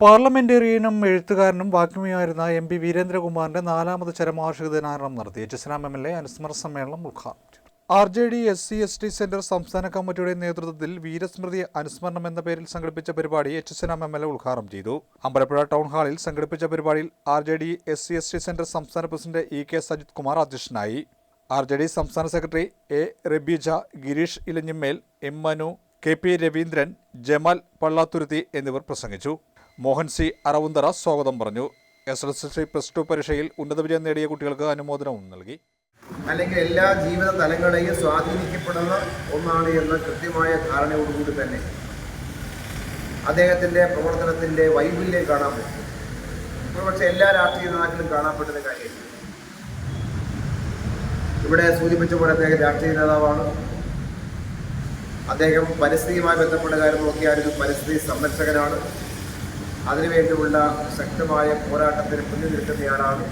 പാർലമെന്റേറിയനും എഴുത്തുകാരനും വാഗ്മിയുമായിരുന്ന M P വീരേന്ദ്രകുമാറിന്റെ നാലാമത് ചരമവാർഷിക ദിനാചരണം നടത്തി. എച്ച് എം എൽ എ അനുസ്മരണ സമ്മേളനം ഉദ്ഘാടനം ചെയ്തു. R J D S C S T centre സംസ്ഥാന കമ്മിറ്റിയുടെ നേതൃത്വത്തിൽ വീരസ്മൃതി അനുസ്മരണം എന്ന പേരിൽ സംഘടിപ്പിച്ച പരിപാടി H S M L A ഉദ്ഘാടനം ചെയ്തു. അമ്പലപ്പുഴ ടൗൺ ഹാളിൽ സംഘടിപ്പിച്ച പരിപാടിയിൽ R J D S C S T centre സംസ്ഥാന president E K Sajith Kumar അധ്യക്ഷനായി. ആർ ജെ ഡി സംസ്ഥാന secretary A Rabeeja Girish Elanjimel M Manu K P Raveendran Jamal Pallathuruthy എന്നിവർ പ്രസംഗിച്ചു. മോഹൻ സി അറവുന്തറ സ്വാഗതം പറഞ്ഞു. S L C plus two പരീക്ഷയിൽ ഉന്നത വിജയം നേടിയ കുട്ടികൾക്ക് അനുമോദനവും നൽകി. അല്ലെങ്കിൽ എല്ലാ ജീവിത തലങ്ങളെയും സ്വാധീനിക്കപ്പെടുന്ന ഒന്നാണ് എന്ന കൃത്യമായ ധാരണയോടുകൂടി തന്നെ അദ്ദേഹത്തിന്റെ പ്രവർത്തനത്തിന്റെ വൈകല്യം കാണാൻ പറ്റും. ഒരുപക്ഷെ എല്ലാ രാഷ്ട്രീയ നേതാക്കളും കാണാൻ കാര്യമില്ല ഇവിടെ സൂചിപ്പിച്ച പോലെ അദ്ദേഹം രാഷ്ട്രീയ നേതാവാണ്. അദ്ദേഹം പരിസ്ഥിതിയുമായി ബന്ധപ്പെട്ട കാര്യം നോക്കിയാലും പരിസ്ഥിതി സംരക്ഷകനാണ്. അതിനുവേണ്ടിയുള്ള ശക്തമായ പോരാട്ടത്തിന് മുന്നിൽ നിൽക്കുന്നയാളാണ്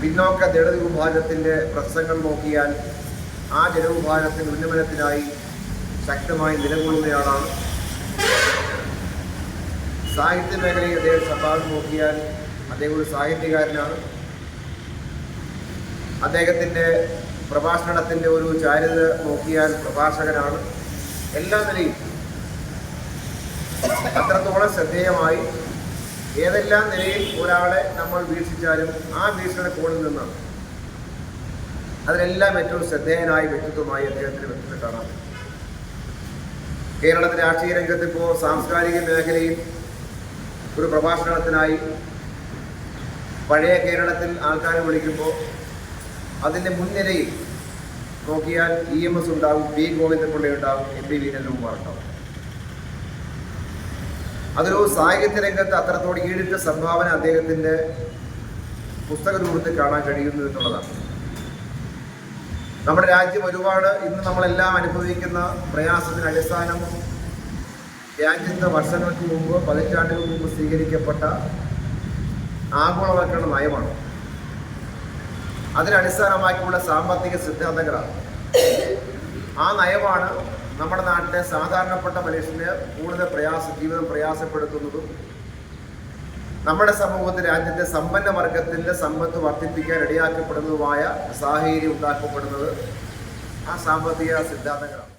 പിന്നോക്ക ദളിത് വിഭാഗത്തിന്റെ പ്രശ്നങ്ങൾ നോക്കിയാൽ ആ ജനവിഭാഗത്തിന്റെ ഉന്നമനത്തിനായി ശക്തമായി നിലകൊള്ളുന്നയാളാണ് സാഹിത്യ മേഖലയിൽ അദ്ദേഹം സംഭാവന നോക്കിയാൽ അദ്ദേഹം ഒരു സാഹിത്യകാരനാണ്. അദ്ദേഹത്തിന്റെ പ്രഭാഷണത്തിന്റെ ഒരു ചാരിത നോക്കിയാൽ പ്രഭാഷകനാണ്. എല്ലാ നിലയും അത്രത്തോളം ശ്രദ്ധേയമായി ഏതെല്ലാം നിലയിൽ ഒരാളെ നമ്മൾ വീക്ഷിച്ചാലും ആ വീക്ഷണ കോണിൽ നിന്നാണ്. അതിനെല്ലാം ഏറ്റവും ശ്രദ്ധേയനായ വ്യക്തിത്വമായി അദ്ദേഹത്തിന് വ്യക്തിത്വം കാണാം കേരളത്തിലെ രാഷ്ട്രീയ രംഗത്ത് ഇപ്പോൾ സാംസ്കാരിക മേഖലയിൽ ഒരു പ്രഭാഷണത്തിനായി പഴയ കേരളത്തിൽ ആൾക്കാരെ വിളിക്കുമ്പോൾ അതിന്റെ മുൻനിരയിൽ നോക്കിയാൽ ഇ എം എസ് ഉണ്ടാവും പി ഗോവിന്ദപിള്ള ഉണ്ടാവും എം പി വീരേന്ദ്രകുമാർ ഉണ്ടാവും. അതൊരു സാഹിത്യ രംഗത്ത് അത്രത്തോട് ഈടിട്ട സംഭാവന അദ്ദേഹത്തിന്റെ പുസ്തക രൂപത്തിൽ കാണാൻ കഴിയുന്നു എന്നുള്ളതാണ്. നമ്മുടെ രാജ്യം ഒരുപാട് ഇന്ന് നമ്മളെല്ലാം അനുഭവിക്കുന്ന പ്രയാസത്തിന് അടിസ്ഥാനം രാജ്യത്തെ വർഷങ്ങൾക്ക് മുമ്പ് പതിറ്റാണ്ടുകൾക്ക് മുമ്പ് സ്വീകരിക്കപ്പെട്ട ആഗോളവൽക്കരണ നയമാണ്. അതിനടിസ്ഥാനമാക്കിയുള്ള സാമ്പത്തിക സിദ്ധാന്തങ്ങളാണ്. ആ നയമാണ് നമ്മുടെ നാട്ടിലെ സാധാരണപ്പെട്ട മനുഷ്യന് കൂടുതൽ പ്രയാസ ജീവിതം പ്രയാസപ്പെടുത്തുന്നതും നമ്മുടെ സമൂഹത്തിൽ രാജ്യത്തെ സമ്പന്ന വർഗത്തിന്റെ സമ്പത്ത് വർദ്ധിപ്പിക്കാൻ ഇടയാക്കപ്പെടുന്നതുമായ സാഹചര്യം ഉണ്ടാക്കപ്പെടുന്നത് ആ സാമ്പത്തിക സിദ്ധാന്തങ്ങളാണ്.